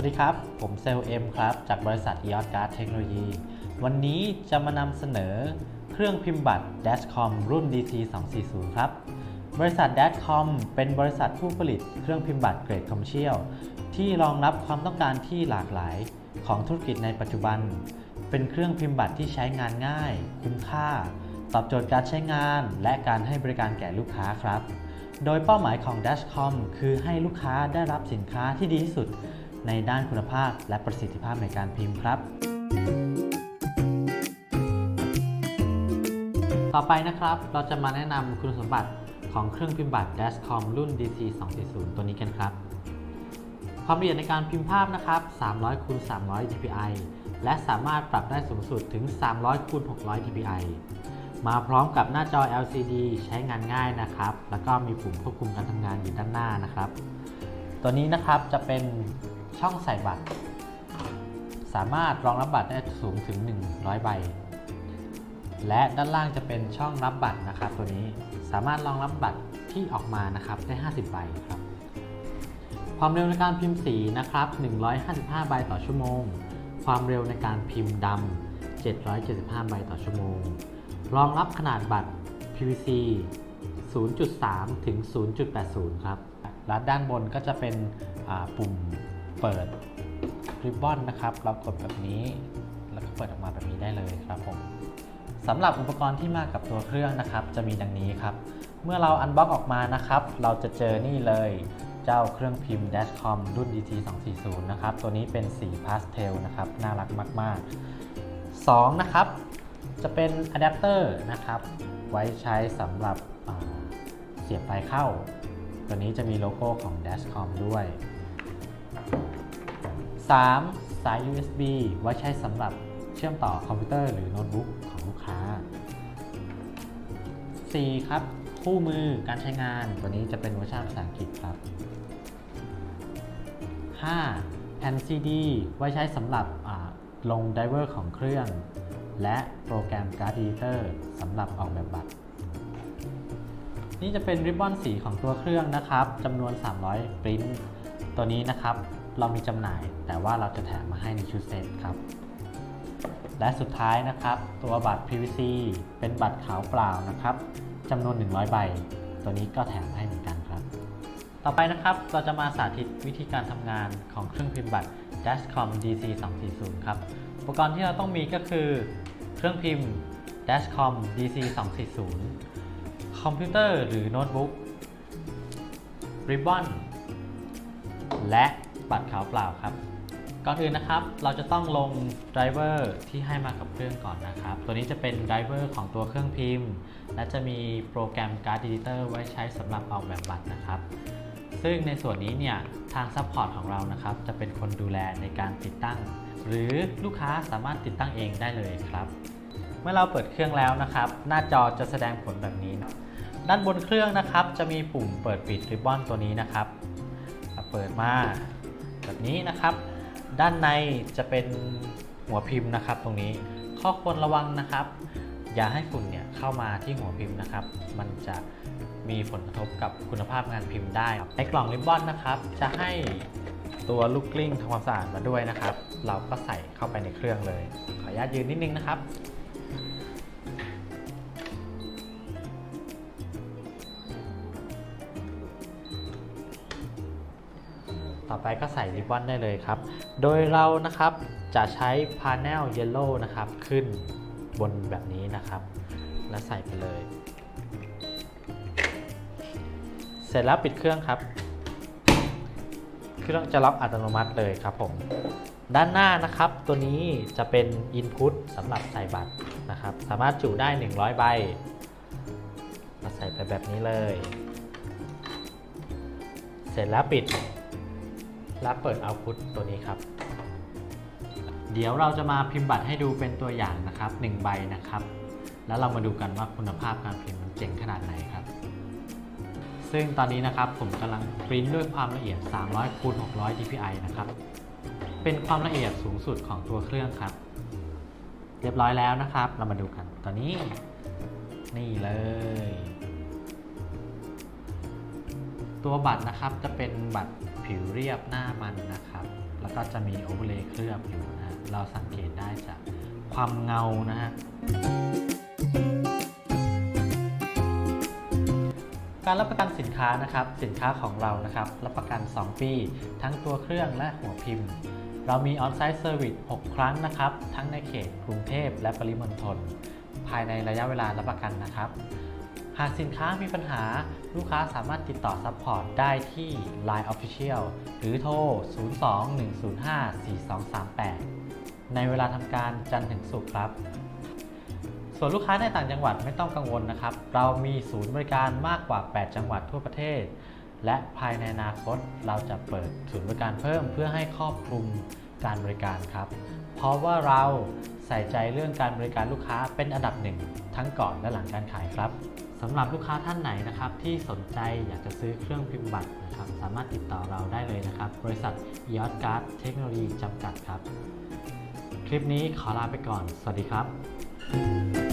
วัสดีครับ ผมเซลล์เอ็มครับ จากบริษัท e o s Card Technology วันนี้จะมานำเสนอเครื่องพิมพ์บัตร Dashcom รุ่น DC 240 ครับ บริษัท Dashcom เป็นบริษัทผู้ผลิตเครื่องพิมพ์บัตรเกรดคอมเชียลที่รองรับความต้องการที่หลากหลายของธุรกิจในปัจจุบัน เป็นเครื่องพิมพ์บัตรที่ใช้งานง่าย คุ้มค่า ตอบโจทย์การใช้งาน และการให้บริการแก่ลูกค้าครับ โดยเป้าหมายของ Dashcom คือให้ลูกค้าได้รับสินค้าที่ดีที่สุด ในด้านคุณภาพและประสิทธิภาพในการพิมพ์ครับ ต่อไปนะครับเราจะมาแนะนำคุณสมบัติของเครื่องพิมพ์บัตร Dascom รุ่น DC 240ตัวนี้กันครับ ความละเอียดในการพิมพ์ภาพนะครับ 300คูณ300 dpi และสามารถปรับได้สูงสุดถึง 300คูณ600 dpi มาพร้อมกับหน้าจอ LCD ใช้งานง่ายนะครับ แล้วก็มีปุ่มควบคุมการทำงานอยู่ด้านหน้านะครับ ตัวนี้นะครับจะเป็น ช่องใส่บัตร สามารถรองรับบัตรได้สูงถึง 100 ใบ และด้านล่างจะเป็นช่องรับบัตรนะครับตัวนี้สามารถรองรับบัตรที่ออกมานะครับได้ 50 ใบครับความเร็วในการพิมพ์สีนะครับ 155 ใบต่อชั่วโมง ความเร็วในการพิมพ์ดำ 775 ใบต่อชั่วโมง รองรับขนาดบัตร PVC 0.3 ถึง 0.80 ครับ และด้านบนก็จะเป็นปุ่ม เปิดริบบอนนะครับ เรากดแบบนี้ แล้วก็เปิดออกมาแบบนี้ได้เลยครับผมสำหรับอุปกรณ์ที่มากับตัวเครื่องนะครับ จะมีดังนี้ครับ เมื่อเราอันบ็อกออกมานะครับ เราจะเจอนี่เลยเจ้าเครื่องพิมพ์ Dashcom รุ่น DT 240นะครับ ตัวนี้เป็นสีพาสเทลนะครับ น่ารักมาก ๆ 2 นะครับ จะเป็นอะแดปเตอร์นะครับ ไว้ใช้สำหรับเสียบไฟเข้า ตัวนี้จะมีโลโก้ของ Dashcom ด้วย 3. สาย USB ไว้ใช้สำหรับเชื่อมต่อคอมพิวเตอร์หรือโน้ตบุ๊กของลูกค้า 4. ครับ คู่มือการใช้งาน ตัวนี้จะเป็นเวอร์ชันภาษาอังกฤษครับ 5. แผ่น CD ไว้ใช้สำหรับลงไดเวอร์ของเครื่อง และโปรแกรมการ์ดดีเตอร์สำหรับออกแบบบัตร นี่จะเป็นริบบอนสีของตัวเครื่องนะครับจำนวน 300ปริ้นตัวนี้นะครับ เรามีจำหน่าย แต่ว่าเราจะแถมมาให้ในชุดเซตครับ และสุดท้ายนะครับ ตัวบัตร PVC เป็นบัตรขาวเปล่านะครับจำนวน 100 ใบ ตัวนี้ก็แถมให้เหมือนกันครับ ต่อไปนะครับเราจะมาสาธิตวิธีการทำงานของเครื่องพิมพ์บัตร Dashcom DC 240ครับ อุปกรณ์ที่เราต้องมีก็คือเครื่องพิมพ์ Dashcom DC 240คอมพิวเตอร์หรือโน้ตบุ๊กริบบอนและ บัตรขาวเปล่าครับ ก่อนอื่นนะครับ เราจะต้องลงไดรเวอร์ที่ให้มากับเครื่องก่อนนะครับ ตัวนี้จะเป็นไดรเวอร์ของตัวเครื่องพิมพ์ และจะมีโปรแกรมการ์ดดิเตอร์ไว้ใช้สำหรับออกแบบบัตรนะครับซึ่งในส่วนนี้เนี่ยทางซัพพอร์ตของเรานะครับจะเป็นคนดูแลในการติดตั้ง หรือลูกค้าสามารถติดตั้งเองได้เลยครับ เมื่อเราเปิดเครื่องแล้วนะครับ หน้าจอจะแสดงผลแบบนี้นะด้านบนเครื่องนะครับ จะมีปุ่มเปิดปิดริบบอนตัวนี้นะครับ เปิดมา นี้นะครับ ด้านในจะเป็นหัวพิมพ์นะครับ ตรงนี้ข้อควรระวังนะครับ อย่าให้ฝุ่นเนี่ยเข้ามาที่หัวพิมพ์นะครับ มันจะมีผลกระทบกับคุณภาพงานพิมพ์ได้ในกล่องริบบอนนะครับ จะให้ตัวลูกกลิ้งทำความสะอาดมาด้วยนะครับ เราก็ใส่เข้าไปในเครื่องเลย ขออนุญาตยืนนิดนึงนะครับ ต่อไปก็ใส่ริบบอนได้เลยครับ โดยเรานะครับจะใช้พา n นลเยลโล่นะครับขึ้นบนแบบนี้นะครับ แล้วใส่ไปเลย เสร็จแล้วปิดเครื่องครับ เครื่องจะล็อกอัตโนมัติเลยครับผมด้านหน้านะครับตัวนี้จะเป็น Input สำหรับใส่บัตรนะครับ สามารถจุได้ 100 ใบเราใส่ไปแบบนี้เลย เสร็จแล้วปิด และเปิดเอาพุทตัวนี้ครับ เดี๋ยวเราจะมาพิมพ์บัตรให้ดูเป็นตัวอย่างนะครับ1ใบนะครับ แล้วเรามาดูกันว่าคุณภาพการพิมพ์มันเจ๋งขนาดไหนครับ ซึ่งตอนนี้นะครับผมกำลังปริ้นด้วยความละเอียด 300คูณ600 dpi นะครับ เป็นความละเอียดสูงสุดของตัวเครื่องครับ เรียบร้อยแล้วนะครับ เรามาดูกันตอนนี้ นี่เลยตัวบัตรนะครับจะเป็นบัตร ผิวเรียบหน้ามันนะครับ แล้วก็จะมีโอเวอร์เลย์เคลือบอยู่นะเราสังเกตได้จากความเงานะฮะการรับประกันสินค้านะครับ สินค้าของเรานะครับ รับประกัน 2 ปี ทั้งตัวเครื่องและหัวพิมพ์ เรามีออนไซต์เซอร์วิส6 ครั้งนะครับ ทั้งในเขตกรุงเทพและปริมณฑลภายในระยะเวลารับประกันนะครับ หากสินค้ามีปัญหาลูกค้าสามารถติดต่อซัพพอร์ตได้ที่ Line Official หรือโทร 02-105-4238 ในเวลาทำการจันทร์ถึงศุกร์ครับ ส่วนลูกค้าในต่างจังหวัดไม่ต้องกังวลนะครับ เรามีศูนย์บริการมากกว่า 8 จังหวัดทั่วประเทศ และภายในอนาคตเราจะเปิดศูนย์บริการเพิ่มเพื่อให้ครอบคลุมการบริการครับ เพราะว่าเราใส่ใจเรื่องการบริการลูกค้าเป็นอันดับหนึ่งทั้งก่อนและหลังการขายครับ สำหรับลูกค้าท่านไหนนะครับที่สนใจอยากจะซื้อเครื่องพิมพ์บัตรนะครับสามารถติดต่อเราได้เลยนะครับ บริษัทยอดการ์ดเทคโนโลยีจำกัดครับ คลิปนี้ขอลาไปก่อน สวัสดีครับ